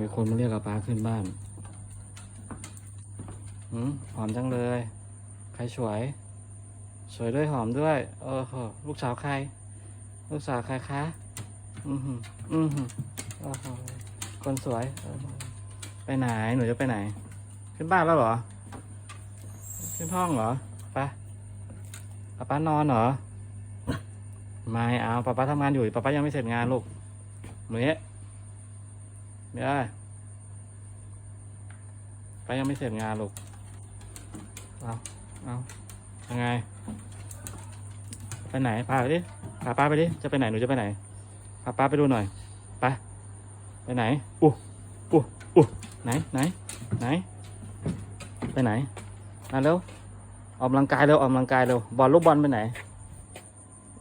มีคนมาเรียกอาป้าขึ้นบ้านหืมหอมจังเลย ใครสวย สวยด้วยหอมด้วย เออโหลูกสาวใคร ลูกสาวใครคะ อือหืออือหือโอ้โหคนสวย ไปไหน หนูจะไปไหน ขึ้นบ้านแล้วเหรอ ขึ้นห้องเหรอไปป้าป้านอนเหรอ ไม่เอาป้าป้าทำงานอยู่ป้าป้ายังไม่เสร็จงานลูกเมีย เมียป้ายังไม่เสร็จงานลูก เอาเอายังไง ไปไหน พาไปดิ พาป้าไปดิ จะไปไหน หนูจะไปไหน พาป้าไปดูหน่อย ไป ไปไหน อู้อู้อู้ไหน ไหน ไหน ไปไหนมาเร็วออกกำลังกายเร็วออกกำลังกายเร็วบอลลูกบอลไปไหน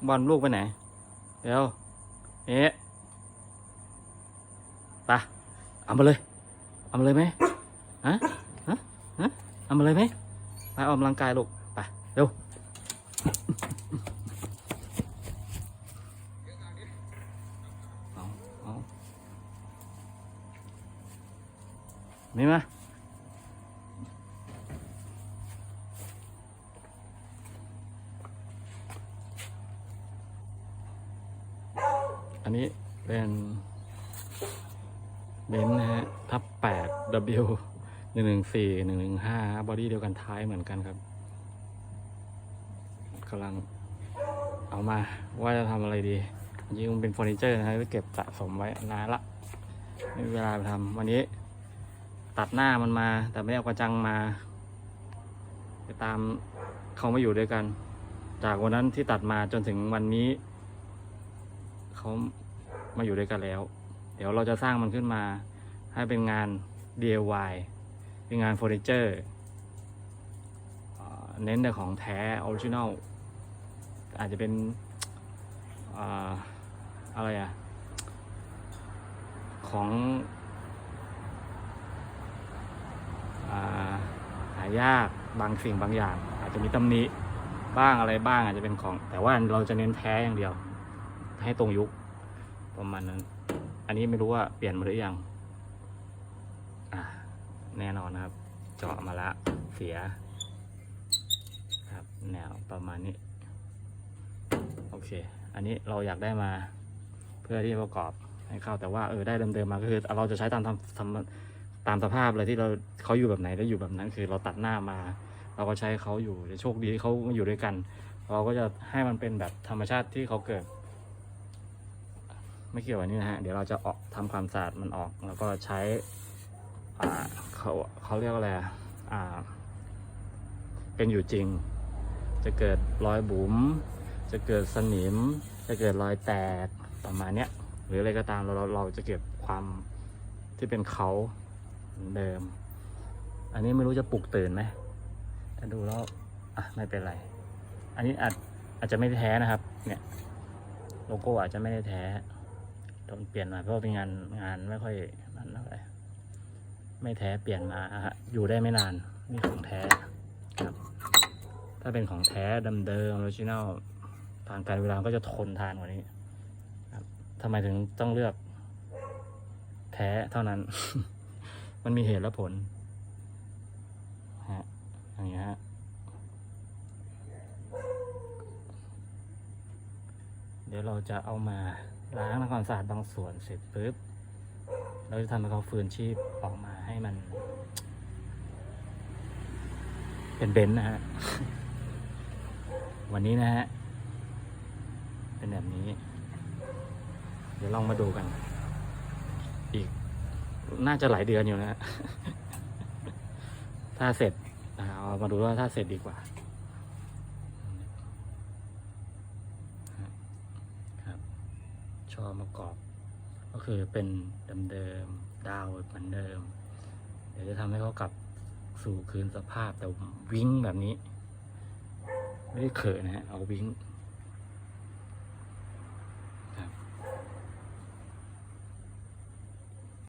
บอลลูกไปไหน เร็วเอ๊ะไป เอามาเลย เอามาเลยไหมฮะฮะฮะเอามาเลยไหมไปออกกำลังกายลูกไปเร็วนี่มาอันนี้เป็น เบนซ์นะฮะ ทับแปด W หนึ่งหนึ่งสี่หนึ่งหนึ่งห้าบอดี้เดียวกันท้ายเหมือนกันครับกำลังเอามาว่าจะทำอะไรดีจริงมันเป็นเฟอร์นิเจอร์นะฮะไว้เก็บสะสมไว้นานละไม่มีเวลาไปทำวันนี้ ตัดหน้ามันมา แต่ไม่ได้เอากระจังมาไปตามเขามาอยู่ด้วยกัน จากวันนั้นที่ตัดมาจนถึงวันนี้ เขามาอยู่ด้วยกันแล้ว ดี๋ยวเราจะสร้างมันขึ้นมา ให้เป็นงาน DIY เป็นงานเฟอร์นิเจอร์เน้นแต่ของแท้ออริจินอลอาจจะเป็นอ่าอะไรอะของอหายากบางสิ่งบางอย่าง อาจจะมีตำหนิบ้างอะไรบ้างอาจจะเป็นของ แต่ว่าเราจะเน้นแท้อย่างเดียว ให้ตรงยุคประมาณนั้น อันนี้ไม่รู้ว่าเปลี่ยนมาหรือยังอะแน่นอนนะครับ เจาะมาละเสียครับแนวประมาณนี้ โอเค อันนี้เราอยากได้มาเพื่อที่ประกอบให้เข้าแต่ว่าเออได้เดิมๆมาก็คือเราจะใช้ตามทำทำตามสภาพเลยที่เราเขาอยู่แบบไหนแล้วอยู่แบบนั้น คือเราตัดหน้ามา เราก็ใช้เขาอยู่จะโชคดีที่เขาอยู่ด้วยกัน เราก็จะให้มันเป็นแบบธรรมชาติที่เขาเกิด ไม่เกี่ยวกับนนี้นะฮะ เดี๋ยวเราจะออกทำความสะอาดมันออก แล้วก็ใช้อ่าเขาเขาเรียกว่าอะไรอ่า เป็นอยู่จริง จะเกิดรอยบุ๋ม จะเกิดสนิม จะเกิดรอยแตกประมาณเนี้ย หรืออะไรก็ตามเราเราเราจะเก็บความที่เป็นเขาเดิม อันนี้ไม่รู้จะปลุกตื่นไหมถ้าดูแล้วอะไม่เป็นไร อันนี้อาจอาจจะไม่แท้นะครับ เนี่ย โลโก้อาจจะไม่ได้แท้ ต้องเปลี่ยนมาเพราะว่าเป็นงานงานไม่ค่อยมันเท่าไหร่ไม่แท้เปลี่ยนมาฮะอยู่ได้ไม่นานนี่ของแท้ครับ ถ้าเป็นของแท้เดิมๆออริจินัลผ่านการเวลาก็จะทนทานกว่านี้ครับทำไมถึงต้องเลือก แท้เท่านั้น มันมีเหตุและผลฮะอย่างเงี้ยฮะเดี๋ยวเราจะเอามา ล้างทำความสะอาดบางส่วนเสร็จปุ๊บเราจะทำให้เขาฟื้นชีพออกมาให้มัน เป็นเบนซ์นะฮะ วันนี้นะฮะ เป็นแบบนี้ เดี๋ยวลองมาดูกัน อีก น่าจะหลายเดือนอยู่นะ ถ้าเสร็จเอามาดูว่าถ้าเสร็จดีกว่า ครับ ชอมะกอบ ก็คือเป็นเดิมๆดาวเหมือนเดิม เดี๋ยวจะทำให้เขากลับสู่คืนสภาพแต่วิ่งแบบนี้ ไม่ได้เขินนะฮะเอาวิ่ง